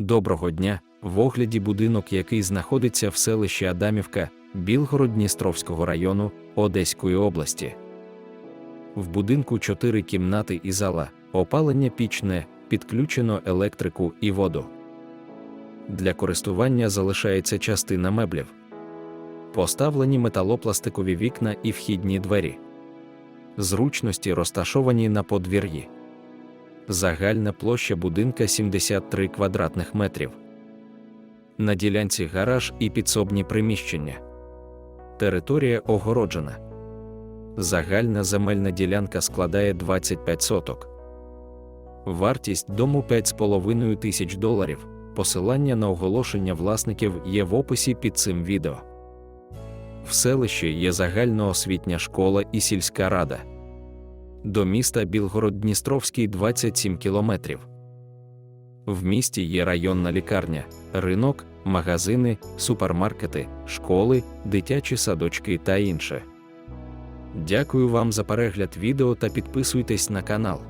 Доброго дня! В огляді будинок, який знаходиться в селищі Адамівка, Білгород-Дністровського району Одеської області. В будинку 4 кімнати і зала, опалення пічне, підключено електрику і воду. Для користування залишається частина меблів. Поставлені металопластикові вікна і вхідні двері. Зручності розташовані на подвір'ї. Загальна площа будинка 73 квадратних метрів. На ділянці гараж і підсобні приміщення. Територія огороджена. Загальна земельна ділянка складає 25 соток. Вартість дому 5,5 тисяч доларів. Посилання на оголошення власників є в описі під цим відео. В селищі є загальноосвітня школа і сільська рада. До міста Білгород-Дністровський 27 кілометрів. В місті є районна лікарня, ринок, магазини, супермаркети, школи, дитячі садочки та інше. Дякую вам за перегляд відео та підписуйтесь на канал.